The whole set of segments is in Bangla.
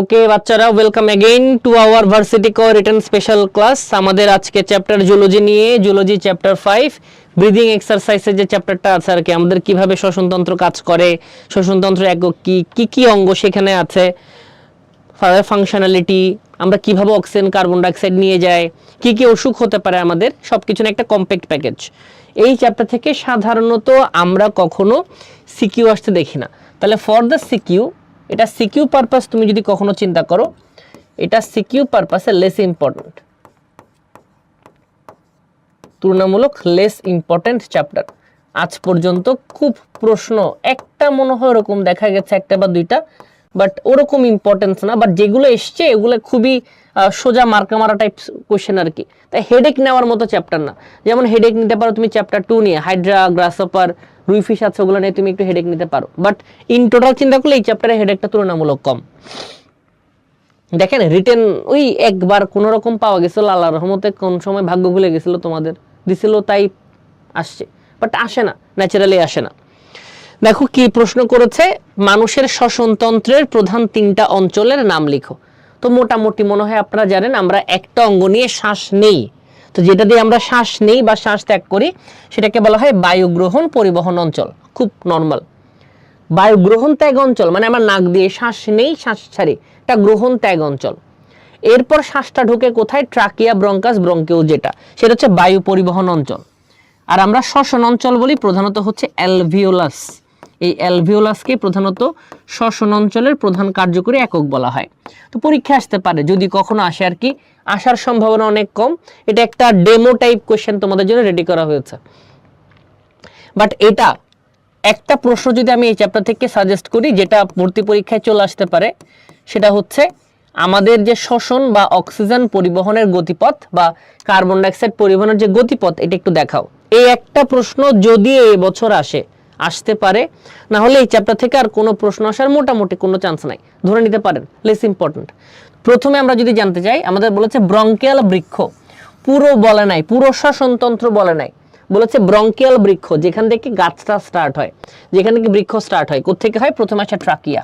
ওকে বাচ্চারা welcome again to our varsity co return special class আমাদের আজকে চ্যাপ্টার জুলজি নিয়ে জুলজি চ্যাপ্টার ফাইভ ব্রিদিং এক্সারসাইজের যে চ্যাপ্টারটা আছে আর কি, আমাদের কীভাবে শ্বসনতন্ত্র কাজ করে শ্বসনতন্ত্র একক কি কি কি অঙ্গ সেখানে আছে ফাংশনালিটি আমরা কীভাবে অক্সিজেন কার্বন ডাইঅক্সাইড নিয়ে যাই, কি কি অসুখ হতে পারে আমাদের, সবকিছু নিয়ে একটা কম্প্যাক্ট প্যাকেজ এই চ্যাপ্টার থেকে সাধারণত আমরা কখনো সিকিউ আসতে দেখি না। তাহলে ফর দ্য সিকিউ এটা সিকিউ পারপাস তুমি যদি কখনো চিন্তা করো, এটা সিকিউ পারপাসে লেস ইম্পর্টেন্ট তুলনামূলক লেস ইম্পর্টেন্ট চ্যাপ্টার আজ পর্যন্ত খুব প্রশ্ন, একটা মনে হয় ওরকম দেখা গেছে একটা বা দুইটা বাট ওরকম ইম্পর্টেন্স না বাট যেগুলো এসছে, এগুলো খুবই সোজা মার্কা মারা টাইপ কোশ্চেন আর কি। তাই হেডেক নেওয়ার মতো চ্যাপ্টার না। যেমন হেডেক নিতে পারো তুমি চ্যাপ্টার টু নিয়ে হাইড্রা গ্রাসপার রুই ফিশ আছে ওগুলো নিয়ে তুমি একটু হেডেক নিতে পারো। বাট ইন টোটাল চিন্তা করলে এই চ্যাপ্টারে হেডেকটা তুলনামূলক কম। দেখেন রিটেন ওই একবার কোন রকম পাওয়া গেছিল আল্লাহ রহমতে কোন সময় ভাগ্য ভুলে গেছিল তোমাদের, দিছিল তাই আসছে। বাট আসে না ন্যাচারালি আসে না। দেখো কি প্রশ্ন করেছে, মানুষের শ্বসনতন্ত্রের প্রধান তিনটা অঞ্চলের নাম লিখো। তো মোটামুটি মনে হয় আপনারা জানেন আমরা একটা অঙ্গ নিয়ে শ্বাস নেই। তো যেটা দিয়ে আমরা শ্বাস নেই বা শ্বাস ত্যাগ করি, সেটাকে বলা হয় বায়ু গ্রহণ পরিবহন অঞ্চল, খুব নর্মাল বায়ু গ্রহণ ত্যাগ অঞ্চল মানে আমরা নাক দিয়ে শ্বাস নেই, শ্বাস ছাড়ি এটা গ্রহণ ত্যাগ অঞ্চল। এরপর শ্বাসটা ঢুকে কোথায়? ট্রাকিয়া ব্রঙ্কাস ব্রঙ্কিও যেটা, সেটা হচ্ছে বায়ু পরিবহন অঞ্চল। আর আমরা শ্বসন অঞ্চল বলি, প্রধানত হচ্ছে অ্যালভিওলাস এই অ্যালভিওলাসকে প্রধানত শ্বসন অঞ্চলের প্রধান কার্যকরী একক বলা হয়। তো পরীক্ষা আসতে পারে, যদি কখনো আসে আর কি। আসার সম্ভাবনা অনেক কম। এটা একটা ডেমো টাইপ কোশ্চেন তোমাদের জন্য রেডি করা হয়েছে। বাট এটা একটা প্রশ্ন যদি আমি এই চ্যাপ্টার থেকে সাজেস্ট করি, যেটা ভর্তি পরীক্ষায় চলে আসতে পারে, সেটা হচ্ছে আমাদের যে শ্বসন বা অক্সিজেন পরিবহনের গতিপথ বা কার্বন ডাইঅক্সাইড পরিবহনের যে গতিপথ, এটা একটু দেখাও। এই একটা প্রশ্ন যদি এই বছর আসে আসতে পারে। না হলে এই চ্যাপ্টার থেকে আর কোনো প্রশ্ন আসার মোটামুটি কোনো চান্স নাই। ধরে নিতে পারেন লেস ইম্পর্টেন্ট প্রথমে আমরা যদি জানতে চাই, আমাদের বলেছে ব্রঙ্কিয়াল বৃক্ষ। পুরো বলে নাই, পুরো শাসনতন্ত্র বলে নাই। বলেছে ব্রঙ্কিয়াল বৃক্ষ, যেখান থেকে গাছটা স্টার্ট হয়। যেখান থেকে বৃক্ষ স্টার্ট হয় কোথেকে হয়? প্রথমে আসে ট্রাকিয়া।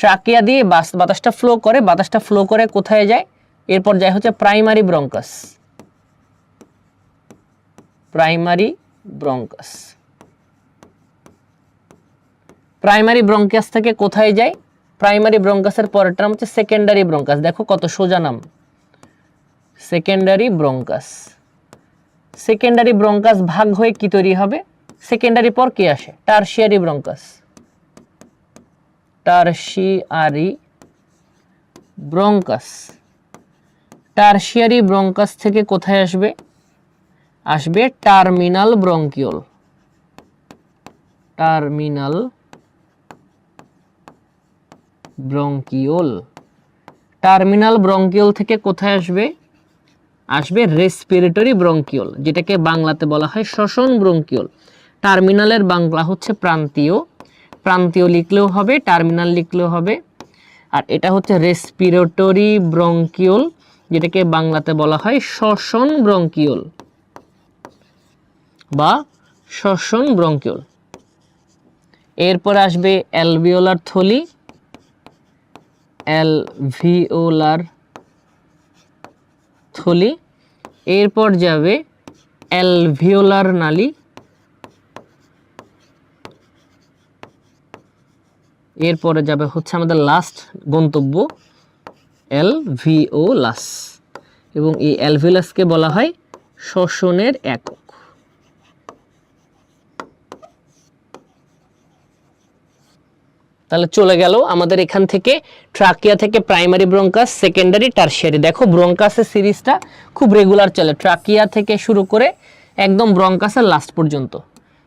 ট্রাকিয়া দিয়ে বাতাসটা ফ্লো করে, বাতাসটা ফ্লো করে কোথায় যায়? এরপর যায় হচ্ছে primary bronchus primary bronchus primary bronchus থেকে কোথায় যায়? প্রাইমারি ব্রঙ্কাসের পরের নাম হচ্ছে সেকেন্ডারি ব্রঙ্কাস দেখো কত সোজা নাম। সেকেন্ডারি ব্রঙ্কাস সেকেন্ডারি ব্রঙ্কাস ভাগ হয়ে কি তৈরি হবে? সেকেন্ডারি পর কে আসে? Tertiary bronchus tertiary bronchus tertiary bronchus থেকে কোথায় আসবে? আসবে terminal bronchiole. Terminal bronchiole. Terminal bronchiole থেকে কোথায় আসবে? আসবে রেসপিরেটরি ব্রঙ্কিওল, যেটাকে বাংলাতে বলা হয় শ্বসন ব্রঙ্কিওল। টার্মিনালের বাংলা হচ্ছে প্রান্তীয়। প্রান্তীয় লিখলেও হবে, টার্মিনাল লিখলেও হবে। আর এটা হচ্ছে রেসপিরেটরি ব্রঙ্কিওল, যেটাকে বাংলাতে বলা হয় শ্বসন ব্রঙ্কিওল। বা শ্বসন ব্রঙ্কিওল এরপর আসবে অ্যালভিওলার থলি। অ্যালভিওলার থলি। এরপর যাবে অ্যালভিওলার নালী। এরপরে যাবে হচ্ছে আমাদের লাস্ট গন্তব্য, অ্যালভিওলাস। এবং এই অ্যালভিওলাসকে বলা হয় শ্বসনের একক। তাহলে চলে গেল আমাদের এখান থেকে ট্রাকিয়া থেকে প্রাইমারি ব্রঙ্কাস সেকেন্ডারি টার্সিয়ারি দেখো ব্রঙ্কাসের সিরিজটা খুব রেগুলার চলে। ট্রাকিয়া থেকে শুরু করে একদম ব্রঙ্কাসের লাস্ট পর্যন্ত।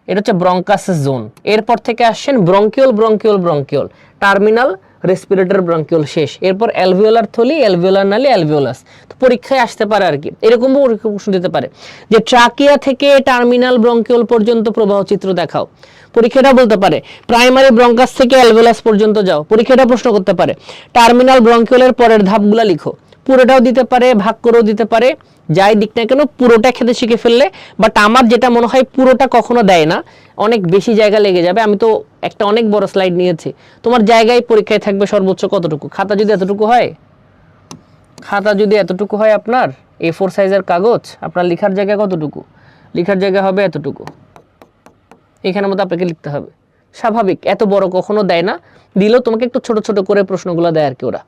এটা হচ্ছে ব্রঙ্কাসের জোন এরপর থেকে আসছেন bronchiole bronchiole bronchiole terminal respiratory bronchiole শেষ। এরপর অ্যালভিওলার থলি অ্যালভিওলার নালি অ্যালভিওলাস তো পরীক্ষায় আসতে পারে আর কি। এরকম প্রশ্ন দিতে পারে। যে ট্রাকিয়া থেকে টার্মিনাল ব্রঙ্কিউল পর্যন্ত প্রবাহ চিত্র দেখাও। পরীক্ষাটা বলতে পারে প্রাইমারি ব্রঙ্কাস থেকে অ্যালভিওলাস পর্যন্ত যাও। পরীক্ষাটা প্রশ্ন করতে পারে টার্মিনাল ব্রঙ্কিওলের পরের ধাপগুলা লিখো। পুরোটাও দিতে পারে, ভাগ করেও দিতে পারে, যাই দিক না কেন পুরোটা খেতে শিখে ফেললে বাট আমার যেটা মনে হয় পুরোটা কখনো দেয় না, অনেক বেশি জায়গা লেগে যাবে, আমি তো একটা অনেক বড় স্লাইড নিয়েছি। তোমার জায়গায় পরীক্ষায় থাকবে সর্বোচ্চ কতটুকু? খাতা যদি এতটুকু হয়? খাতা যদি এতটুকু হয় আপনার এ ফোর সাইজের কাগজ, আপনার লেখার জায়গা কতটুকু? লেখার জায়গা হবে এতটুকু। এখানের মতো আপনাকে লিখতে হবে। স্বাভাবিক, এত বড় কখনো দেয় না, দিলেও তোমাকে একটু ছোট ছোট করে প্রশ্নগুলো দেয় আর কি ওরা।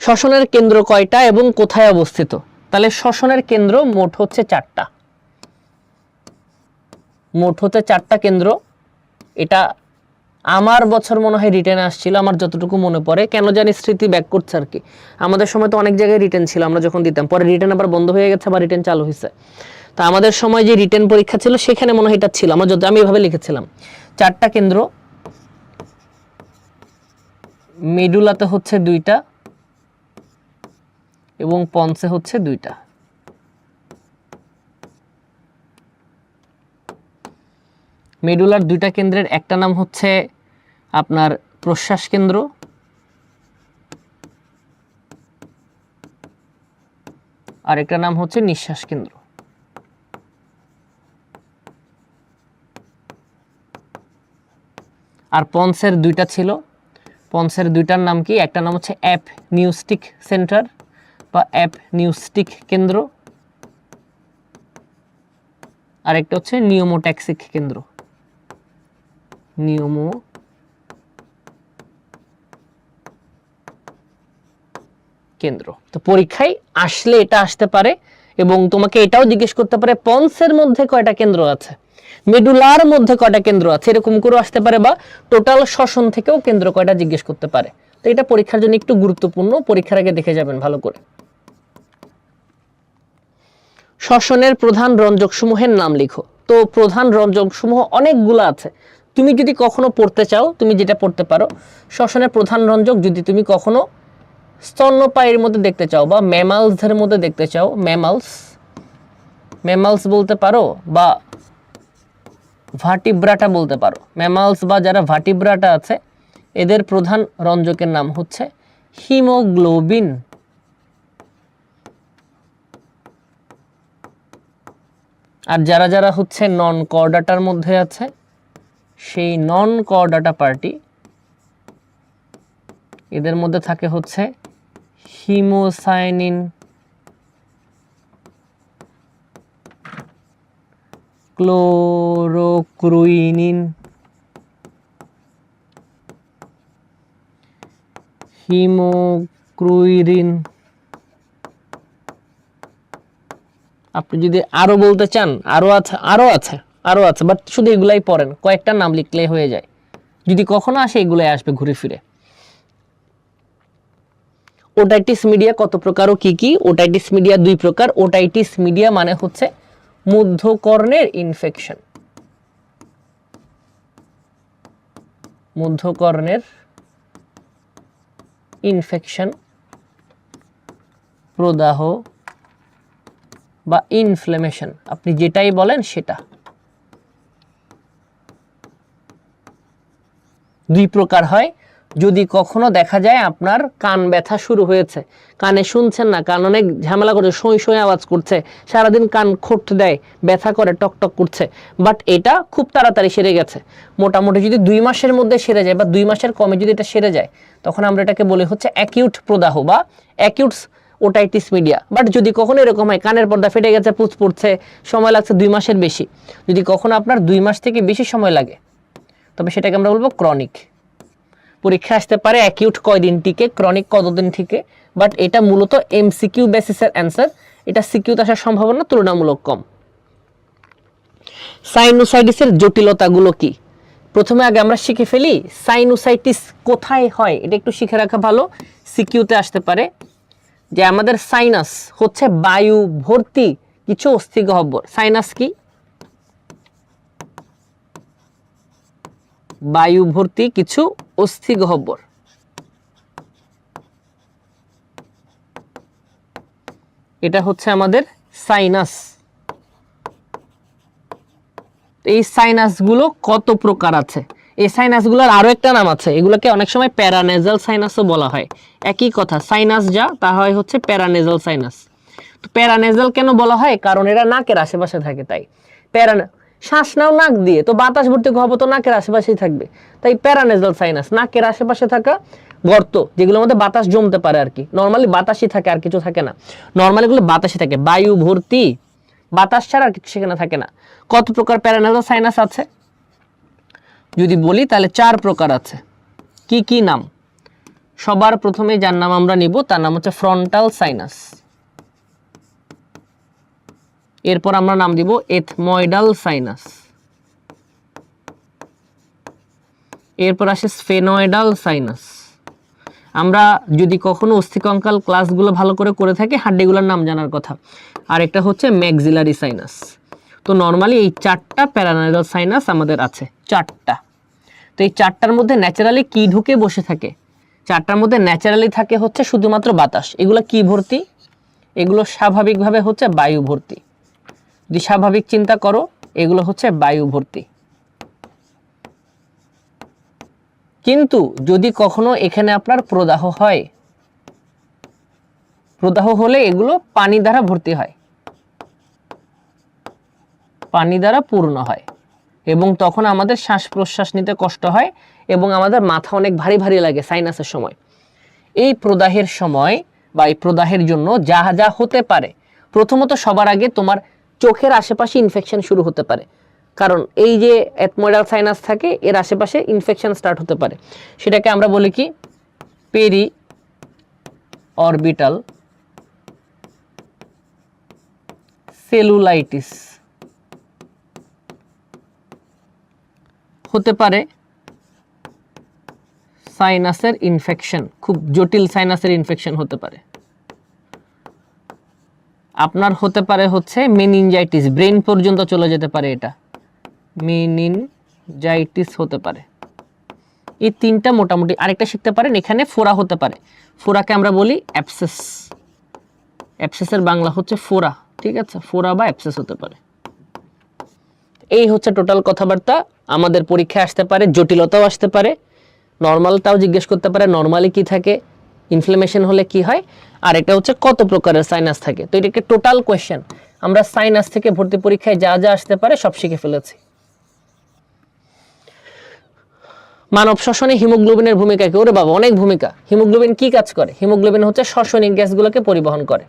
শ্বসনের কেন্দ্র কয়টা এবং কোথায় অবস্থিত? তাহলে শ্বসনের কেন্দ্র মোট হচ্ছে চারটা। মোট হচ্ছে চারটা কেন্দ্র। এটা আমার বছর মনে হয় রিটেন আসছিল, আমার যতটুকু মনে পড়ে। কেন জানি স্মৃতি ব্যাক করছে আর কি। আমাদের সময় তো অনেক জায়গায় রিটেন ছিল, আমরা যখন দিতাম। পরে রিটেন আবার বন্ধ হয়ে গেছে, আবার রিটেন চালু হয়েছে। তা আমাদের সময় যে রিটেন পরীক্ষা ছিল, সেখানে মনে হয় এটা ছিল। আমার যত আমি এভাবে লিখেছিলাম। চারটা কেন্দ্র। মেডুলাতে হচ্ছে দুইটা এবং পঞ্চে হচ্ছে দুইটা। মেডুলার দুইটা কেন্দ্রের একটা নাম হচ্ছে আপনার প্রশ্বাস কেন্দ্র। আর একটা নাম হচ্ছে নিঃশ্বাস কেন্দ্র। আর পন্সের দুইটা ছিল। পন্সের দুইটার নাম কি? একটা নাম হচ্ছে অ্যাপ নিউস্টিক সেন্টার। বা অ্যাপ নিউস্টিক কেন্দ্র। আর একটা হচ্ছে নিয়মোট্যাক্সিক কেন্দ্র। নিয়মো কেন্দ্র। তো পরীক্ষায় আসলে এটা আসতে পারে এবং তোমাকে এটাও জিজ্ঞেস করতে পারে, পন্সের মধ্যে কয়টা কেন্দ্র আছে? মেডুলার মধ্যে কয়টা কেন্দ্র আছে? এরকম করে আসতে পারে বা টোটাল শ্বসন থেকেও কেন্দ্র কয়টা জিজ্ঞেস করতে পারে? তো এটা পরীক্ষার জন্য একটু গুরুত্বপূর্ণ, পরীক্ষার আগে দেখে যাবেন ভালো করে। শ্বসনের প্রধান রঞ্জক সমূহের নাম লিখো। তো প্রধান রঞ্জক সমূহ অনেকগুলো আছে। তুমি যদি কখনো পড়তে চাও, তুমি যেটা পড়তে পারো, শ্বসনের প্রধান রঞ্জক যদি তুমি কখনো স্তন্যপায়ীর মধ্যে দেখতে চাও বা ম্যামালসদের মধ্যে দেখতে চাও, ম্যামালস ম্যামালস বলতে পারো বা ভাটিব্রাটা বলতে পারো। ম্যামালস বা যারা ভাটিব্রাটা আছে এদের প্রধান রঞ্জকের নাম হচ্ছে হিমোগ্লোবিন। আর যারা যারা হচ্ছে নন কর্ডাটার মধ্যে আছে, সেই নন কর্ডাটা পার্টি এদের মধ্যে থাকে হচ্ছে হিমোসাইনিন। ক্লোরোক্রুইনিন হিমোক্রুইরিন আপনি যদি আরও বলতে চান, আরও আছে আরও আছে আরও আছে বাট শুধু এগুলাই পড়েন, কয়েকটা নাম লিখলে হয়ে যায়। যদি কখনো আসে, এগুলাই আসবে ঘুরে ফিরে। ওটাইটিস মিডিয়া কত প্রকার ও কি কি? ওটাইটিস মিডিয়া দুই প্রকার। ওটাইটিস মিডিয়া মানে হচ্ছে মধ্যকর্ণের ইনফেকশন মধ্যকর্ণের ইনফেকশন প্রদাহ বা ইনফ্লেমেশন আপনি যেটাই বলেন সেটা। দুই প্রকার হয়। যদি কখনো দেখা যায় আপনার কান ব্যথা শুরু হয়েছে, কানে শুনছেন না, কান অনেক ঝামেলা করে সই সই আওয়াজ করছে, সারাদিন কান খোট দেয়, ব্যথা করে, টক টক করছে বাট এটা খুব তাড়াতাড়ি সেরে গেছে। মোটামুটি যদি দুই মাসের মধ্যে সেরে যায় বা দুই মাসের কমে যদি এটা সেরে যায়, তখন আমরা এটাকে বলি হচ্ছে অ্যাকিউট প্রদাহ বা অ্যাকিউট ওটাইটিস মিডিয়া বাট যদি কখনো এরকম হয়, কানের পর্দা ফেটে গেছে, পুচ পড়ছে, সময় লাগছে দুই মাসের বেশি। যদি কখনো আপনার দুই মাস থেকে বেশি সময় লাগে, তবে সেটাকে আমরা বলব ক্রনিক পরীক্ষা আসতে পারে অ্যাকিউট কয়দিন টিকে ক্রনিক কতদিন থেকে বাট এটা মূলত এমসিকিউ বেসিসের অ্যান্সার এটা সিকিউতে আসার সম্ভাবনা তুলনামূলক কম। সাইনোসাইটিসের জটিলতাগুলো কি? প্রথমে আগে আমরা শিখে ফেলি সাইনোসাইটিস কোথায় হয়? এটা একটু শিখে রাখা ভালো। সিকিউতে আসতে পারে যে আমাদের সাইনাস হচ্ছে বায়ু ভর্তি কিছু অস্থি গহ্বর সাইনাস কি? বায়ু ভর্তি কিছু অস্থি গহ্বর। এটা হচ্ছে আমাদের সাইনাস এই সাইনাসগুলো কত প্রকার আছে? এই সাইনাসগুলোর আরও একটা নাম আছে, এগুলোকে অনেক সময় প্যারানেজাল সাইনাসও বলা হয়। একই কথা সাইনাস যা, তা হয় হচ্ছে প্যারানেজাল সাইনাস তো প্যারানেজাল কেন বলা হয়? কারণ এরা নাকের আশেপাশে থাকে, তাই। প্যারা শ্বাস নাও নাক দিয়ে। তো বাতাস ভর্তি হব তো নাকের আশেপাশেই থাকবে। তাই প্যারানেজাল সাইনাস, নাকের আশেপাশে থাকা গর্ত, যেগুলোর মধ্যে বাতাস জমতে পারে আর কি। নর্মালি বাতাসই থাকে, আর কিছু থাকে না। নর্মালি এগুলো বাতাসই থাকে। বায়ু ভর্তি, বাতাস ছাড়া আর কিছু সেখানে থাকে না। কত প্রকার প্যারানেজাল সাইনাস আছে? যদি বলি, তাহলে চার প্রকার আছে। কি কি নাম? সবার প্রথমে যার নাম আমরা নিব, তার নাম হচ্ছে ফ্রন্টাল সাইনাস। এরপর আমরা নাম দিব এথময়েডাল সাইনাস। এরপর আসে স্ফেনয়েডাল সাইনাস। আমরা যদি কখনো অস্থিকঙ্কাল ক্লাসগুলো ভালো করে করে থাকি, হাড্ডিগুলোর নাম জানার কথা। আর একটা হচ্ছে ম্যাক্সিলারি সাইনাস। তো নর্মালি এই চারটা প্যারানাইডাল সাইনাস আমাদের আছে, চারটা। তো এই চারটার মধ্যে ন্যাচারালি কি ঢুকে বসে থাকে? চারটার মধ্যে ন্যাচারালি থাকে হচ্ছে শুধুমাত্র বাতাস। এগুলো কি ভর্তি? এগুলো স্বাভাবিকভাবে হচ্ছে বায়ু ভর্তি। যদি চিন্তা করো, এগুলো হচ্ছে বায়ু ভর্তি। কিন্তু যদি কখনো এখানে আপনার প্রদাহ হয়, প্রদাহ হলে এগুলো পানি দ্বারা ভর্তি হয়। পানি দ্বারা পূর্ণ হয় এবং তখন আমাদের শ্বাস প্রশ্বাস নিতে কষ্ট হয় এবং আমাদের মাথা অনেক ভারী ভারী লাগে সাইনাসের সময়। এই প্রদাহের সময় বা এই প্রদাহের জন্য যা যা হতে পারে, প্রথমত সবার আগে তোমার চোখের আশেপাশে ইনফেকশন শুরু হতে পারে। কারণ এই যে অ্যাথমোডাল সাইনাস থাকে, এর আশেপাশে ইনফেকশন স্টার্ট হতে পারে। সেটাকে আমরা বলি কি? পেরি অরবিটাল সেলুলাইটিস হতে পারে সাইনাসের ইনফেকশন খুব জটিল সাইনাসের ইনফেকশন হতে পারে। আপনার হতে পারে হচ্ছে মেনিনজাইটিস ব্রেন পর্যন্ত চলে যেতে পারে এটা। মেনিনজাইটিস হতে পারে। এই তিনটা মোটামুটি আরেকটা শিখতে পারেন, এখানে ফোরা হতে পারে। ফোরাকে আমরা বলি অ্যাপসেস অ্যাপসেসের বাংলা হচ্ছে ফোরা ঠিক আছে? ফোরা বা অ্যাপসেস হতে পারে। এই হচ্ছে টোটাল কথাবার্তা। আমাদের পরীক্ষায় আসতে পারে, জটিলতাও আসতে পারে। নর্মালটাও জিজ্ঞেস করতে পারে নর্মালি কি থাকে? ইনফ্লামেশন হলে কি হয়? আর এটা হচ্ছে কত প্রকারের সাইনাস থাকে? তো এটাকে টোটাল কোয়েশ্চেন আমরা সাইনাস থেকে ভর্তি পরীক্ষায় যা যা আসতে পারে সব শিখে ফেলেছি। মানব শ্বসনে হিমোগ্লোবিনের ভূমিকা কি? ওরে বাবা, অনেক ভূমিকা। হিমোগ্লোবিন কি কাজ করে? হিমোগ্লোবিন হচ্ছে শ্বসনিক গ্যাসগুলোকে পরিবহন করে।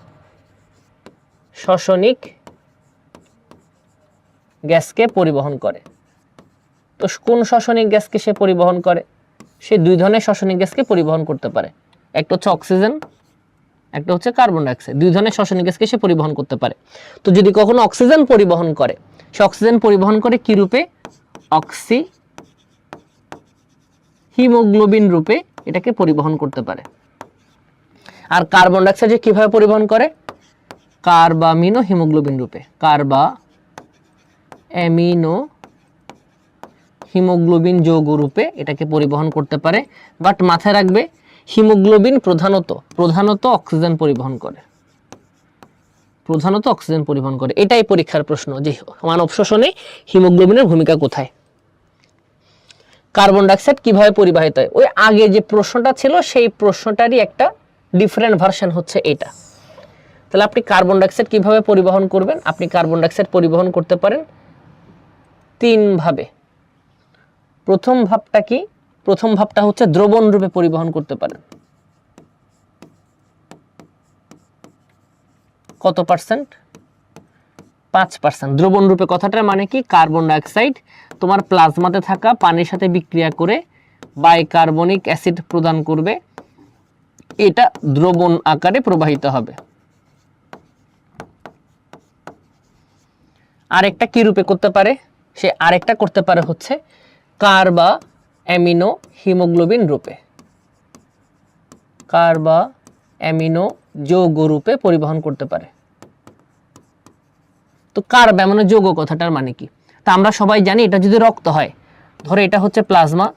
শ্বসনিক গ্যাসকে পরিবহন করে। তো কোন শ্বসনিক গ্যাসকে সে পরিবহন করে? সে দুই ধরনের শ্বসনিক গ্যাসকে পরিবহন করতে পারে। একটা হচ্ছে অক্সিজেন একটা হচ্ছে কার্বন ডাইঅক্সাইড দুই ধরনের শ্বসনিক গ্যাসকে সে পরিবহন করতে পারে। তো যদি কখনো অক্সিজেন পরিবহন করে, সে অক্সিজেন পরিবহন করে কি রূপে? অক্সি হিমোগ্লোবিন রূপে এটাকে পরিবহন করতে পারে। আর কার্বন ডাইঅক্সাইড কীভাবে পরিবহন করে? কার্বামিনো হিমোগ্লোবিন রূপে। কার্বা অ্যামিনো হিমোগ্লোবিন যৌগ রূপে এটাকে পরিবহন করতে পারে। বাট মাথায় রাখবে হিমোগ্লোবিন প্রধানত প্রধানত অক্সিজেন পরিবহন করে। প্রধানত অক্সিজেন পরিবহন করে। এটাই পরীক্ষার প্রশ্ন যে মানব শোষণে হিমোগ্লোবিনের ভূমিকা কোথায়? কার্বন ডাইঅক্সাইড কীভাবে পরিবাহিত হয়? ওই আগে যে প্রশ্নটা ছিল, সেই প্রশ্নটারই একটা ডিফারেন্ট ভার্সন হচ্ছে এটা। তাহলে আপনি কার্বন ডাইঅক্সাইড কীভাবে পরিবহন করবেন? আপনি কার্বন ডাইঅক্সাইড পরিবহন করতে পারেন তিন ভাবে। প্রথম ভাবটা কি? প্রথম ভাবটা হচ্ছে দ্রবণ রূপে পরিবহন করতে পারেন কত পার্সেন্ট? পাঁচ পার্সেন্ট। দ্রবণ রূপে কথাটার মানে কি? কার্বন ডাইঅক্সাইড তোমার প্লাজমাতে থাকা পানির সাথে বিক্রিয়া করে বাইকার্বনিক অ্যাসিড প্রদান করবে। এটা দ্রবণ আকারে প্রবাহিত হবে। আরেকটা কি রূপে করতে পারে? সে আরেকটা করতে পারে হচ্ছে কার্বা অ্যামিনো হিমোগ্লোবিন রূপে। কার বা অ্যামিনো যৌগ রূপে পরিবহন করতে পারে। তো কার্ব অ্যামিনো যৌগ কথাটার মানে কি? তা আমরা সবাই জানি এটা যদি রক্ত হয়, ধরো এটা হচ্ছে প্লাজমা।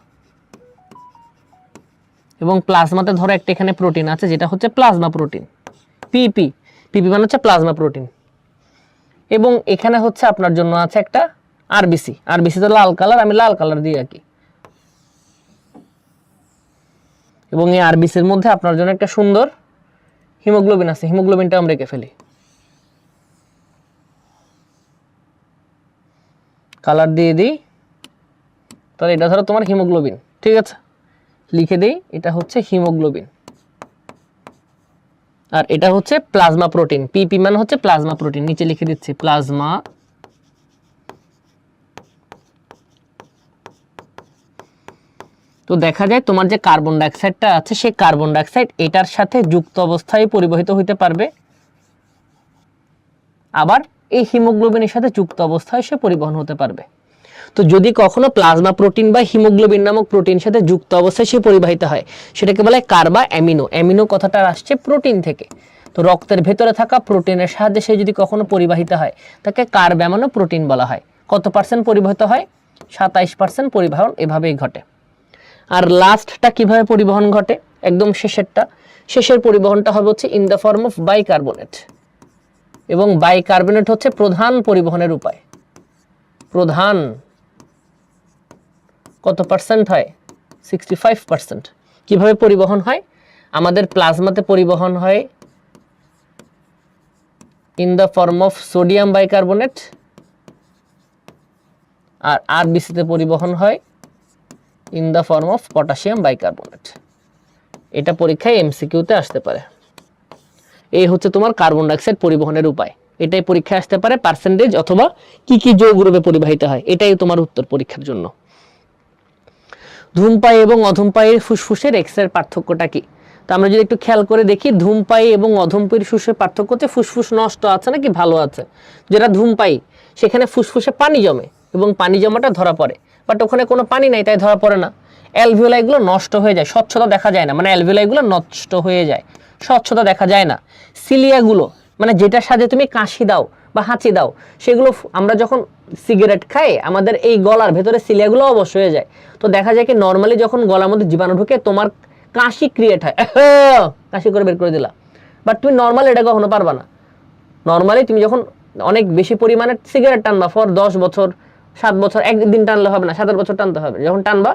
এবং প্লাজমাতে ধরো একটা এখানে প্রোটিন আছে, যেটা হচ্ছে প্লাজমা প্রোটিন। পিপি পিপি মানে হচ্ছে প্লাজমা প্রোটিন। এবং এখানে হচ্ছে আপনার জন্য আছে একটা আরবিসি। আরবিসি তো লাল কালার, আমি লাল কালার দিয়ে আঁকি। এবং এই আরবিসির মধ্যে আপনার জন্য একটা সুন্দর হিমোগ্লোবিন আছে। হিমোগ্লোবিনটা আমরা রেখে ফেলি। কালার দিয়ে দিই। তাহলে এটা ধরো তোমার হিমোগ্লোবিন, ঠিক আছে? লিখে দিই, এটা হচ্ছে হিমোগ্লোবিন। আর এটা হচ্ছে প্লাজমা প্রোটিন। পিপি মানে হচ্ছে প্লাজমা প্রোটিন। নিচে লিখে দিচ্ছি, প্লাজমা তো দেখা যায় তোমার যে কার্বন ডাইঅক্সাইডটা আছে, সেই কার্বন ডাইঅক্সাইড এটার সাথে যুক্ত অবস্থায় পরিবাহিত হইতে পারবে। আবার এই হিমোগ্লোবিনের সাথে যুক্ত অবস্থায় সে পরিবহন হতে পারবে। তো যদি কখনো প্লাজমা প্রোটিন বা হিমোগ্লোবিন নামক প্রোটিন সাথে যুক্ত অবস্থায় সে পরিবাহিত হয়, সেটাকে বলা হয় কার্বা অ্যামিনো অ্যামিনো কথাটা আসছে প্রোটিন থেকে। তো রক্তের ভেতরে থাকা প্রোটিনের সাহায্যে সে যদি কখনো পরিবাহিত হয়, তাকে কার্ব অ্যামিনো প্রোটিন বলা হয়। কত পার্সেন্ট পরিবাহিত হয়? সাতাইশ পার্সেন্ট পরিবহন এভাবেই ঘটে। আর লাস্টটা কীভাবে পরিবহন ঘটে? একদম শেষেরটা। শেষের পরিবহনটা হবে হচ্ছে in the form of bicarbonate এবং বাইকার্বনেট হচ্ছে প্রধান পরিবহনের উপায়। প্রধান। কত পার্সেন্ট হয়? সিক্সটি ফাইভ পার্সেন্ট কীভাবে পরিবহন হয়? আমাদের প্লাজমাতে পরিবহন হয় in the form of sodium bicarbonate আর আরবিসিতে পরিবহন হয় in the form of potassium bicarbonate এটা পরীক্ষায় এমসিকিউতে আসতে পারে। এই হচ্ছে তোমার কার্বন ডাইঅক্সাইড পরিবহনের উপায়। এটাই পরীক্ষায় আসতে পারে পার্সেন্টেজ অথবা কি কি যৌগ রূপে পরিবাহিত হয়। এটাই তোমার উত্তর পরীক্ষার জন্য। ধূমপায়ী এবং অধূমপায়ীর ফুসফুসের এক্সের পার্থক্যটা কি? তো আমরা যদি একটু খেয়াল করে দেখি ধূমপায়ী এবং অধূমপায়ীর ফুসফুসের পার্থক্য হচ্ছে ফুসফুস নষ্ট আছে নাকি ভালো আছে? যেটা ধূমপায়ী সেখানে ফুসফুসে পানি জমে এবং পানি জমাটা ধরা পড়ে। বাট ওখানে কোনো পানি নাই, তাই ধরা পড়ে না। অ্যালভিওলাইগুলো নষ্ট হয়ে যায়, স্বচ্ছতা দেখা যায় না। মানে অ্যালভিওলাইগুলো নষ্ট হয়ে যায়, স্বচ্ছতা দেখা যায় না। সিলিয়াগুলো মানে যেটার সাথে তুমি কাশি দাও বা হাঁচি দাও, সেগুলো আমরা যখন সিগারেট খাই, আমাদের এই গলার ভেতরে সিলিয়াগুলো অবশ হয়ে যায়। তো দেখা যায় কি নর্মালি যখন গলার মধ্যে জীবাণু ঢুকে, তোমার কাশি ক্রিয়েট হয়। কাশি করে বের করে দিলা। বাট তুমি নর্মালি এটা কখনো পারবা না। নর্মালি তুমি যখন অনেক বেশি পরিমাণে সিগারেট টানবা ফর দশ বছর সাত বছর, একদিন টানলে হবে না সাত আট বছর টানতে হবে। যখন টানবা,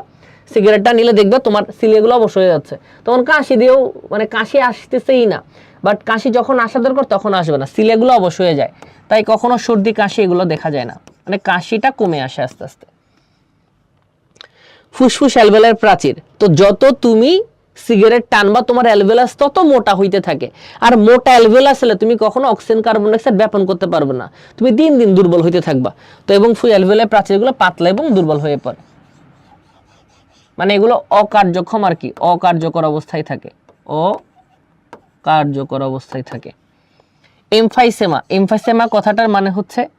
সিগারেটটা নিলে দেখবে তোমার সিলিয়াগুলো অবশ্য হয়ে যাচ্ছে। তখন কাশি দিয়েও মানে কাশি আসতেছেই না। বাট কাশি যখন আসা দরকার, তখন আসবে না। সিলিয়াগুলো অবশ্য হয়ে যায়। তাই কখনো সর্দি, কাশি এগুলো দেখা যায় না। মানে কাশিটা কমে আসে আস্তে আস্তে। ফুসফুস অ্যালভেলার প্রাচীর। তো যত তুমি সিগারেট টানবা, তোমার অ্যালভেলাস তত মোটা হইতে থাকে। আর মোটা অ্যালভেলাস হলে তুমি কখনো অক্সিজেন, কার্বন ডাইঅক্সাইড ব্যাপন করতে পারবে না। তুমি দিন দিন দুর্বল হইতে থাকবা। তো এবং ফুল অ্যালভেলার প্রাচীরগুলো পাতলা এবং দুর্বল হয়ে পড়ে। মানে এগুলো অকার্যক্ষম আর কি, অকার্যকর অবস্থায় থাকে। অকার্যকর অবস্থায় থাকে। এমফাইসেমা এমফাইসেমা কথাটার মানে হচ্ছে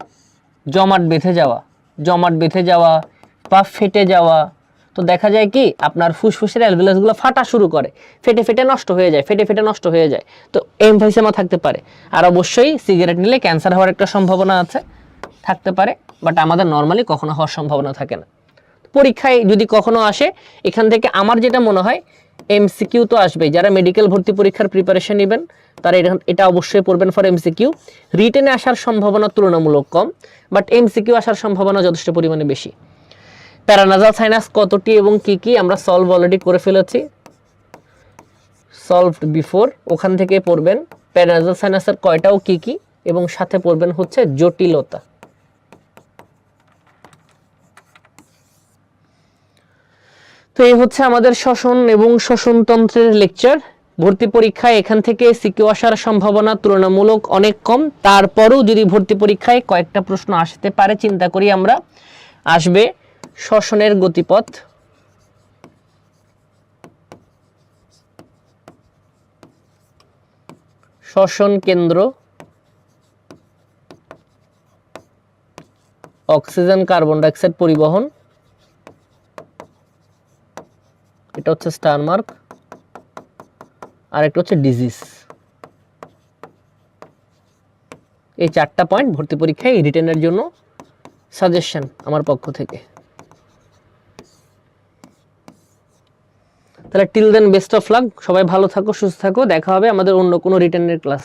জমাট বেঁধে যাওয়া। জমাট বেঁধে যাওয়া বা ফেটে যাওয়া। তো দেখা যায় কি, আপনার ফুসফুসের অ্যালভেলাসগুলো ফাটা শুরু করে, ফেটে ফেটে নষ্ট হয়ে যায়, ফেটে ফেটে নষ্ট হয়ে যায়। তো এমফাইসেমা থাকতে পারে। আর অবশ্যই সিগারেট নিলে ক্যান্সার হওয়ার একটা সম্ভাবনা আছে, থাকতে পারে বাট আমাদের নর্মালি কখনো হওয়ার সম্ভাবনা থাকে না। পরীক্ষায় যদি কখনো আসে, এখান থেকে আমার যেটা মনে হয় এমসিকিউ তো আসবে যারা মেডিকেল ভর্তি পরীক্ষার প্রিপারেশন নেবেন, তারা এটা এটা অবশ্যই পড়বেন ফর এমসিকিউ রিটেনে আসার সম্ভাবনা তুলনামূলক কম বাট এমসিকিউ আসার সম্ভাবনা যথেষ্ট পরিমাণে বেশি। প্যারানাজাল সাইনাস কতটি এবং কি কি আমরা সলভ অলরেডি করে ফেলেছি। সলভড বিফোর ওখান থেকে পড়বেন প্যারানাজাল সাইনাসের কয়টাও কি কি এবং সাথে পড়বেন হচ্ছে জটিলতা। তো এই হচ্ছে আমাদের শ্বসন এবং শ্বসনতন্ত্রের লেকচার ভর্তি পরীক্ষায় এখান থেকে সিকিউ আসার সম্ভাবনা তুলনামূলক অনেক কম। তারপরও যদি ভর্তি পরীক্ষায় কয়েকটা প্রশ্ন আসতে পারে, চিন্তা করি আমরা, আসবে। শ্বসনের গতিপথ। শ্বসন কেন্দ্র। অক্সিজেন কার্বন ডাইঅক্সাইড পরিবহন। এটা হচ্ছে স্টার মার্ক। আর একটা হচ্ছে ডিজিজ। এই চারটা পয়েন্ট ভর্তি পরীক্ষায় রিটেনের জন্য সাজেশন আমার পক্ষ থেকে। তাহলে till then best of luck সবাই ভালো থাকো, সুস্থ থাকো, দেখা হবে আমাদের অন্য কোনো রিটার্নের ক্লাস